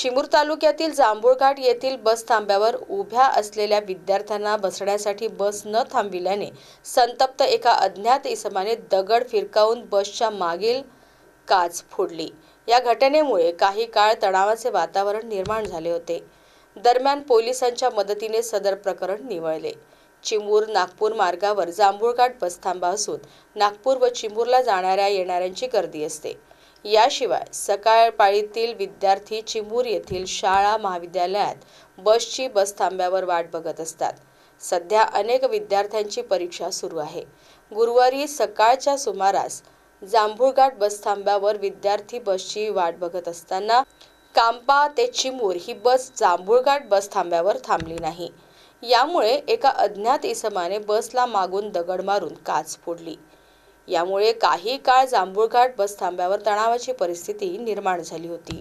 चिमूर तालुक्यातील जांभूळघाट येथील बस थांब्यावर उभ्या असलेल्या विद्यार्थ्यांना बसण्यासाठी बस न थांबविल्याने संतप्त एका अज्ञात इसमाने दगड फिरकावून बसच्या मागील काच फोडली. या घटनेमुळे काही काळ तणावाचे वातावरण निर्माण झाले होते. दरम्यान पोलिसांच्या मदतीने सदर प्रकरण निवळले. चिमूर नागपूर मार्गावर जांभूळघाट बसथांबा असून नागपूर व चिमूरला जाणाऱ्या येणाऱ्यांची गर्दी असते. याशिवाय सकाळ पाळीतील विद्यार्थी चिमूर येथील शाळा महाविद्यालयात बसची बस थांब्यावर वाट बघत असतात. सध्या अनेक विद्यार्थ्यांची परीक्षा सुरू आहे. गुरुवारी सकाळच्या सुमारास जांभूळघाट बस थांब्यावर विद्यार्थी बसची वाट बघत असताना कांपा ते चिमूर ही बस जांभूळघाट बस थांब्यावर थांबली नाही. यामुळे एका अज्ञात इसमाने बसला मागून दगड मारून काच फोडली. यामुळे काही काळ जांभूळघाट बस थांब्यावर तणावाची परिस्थिती निर्माण झाली होती.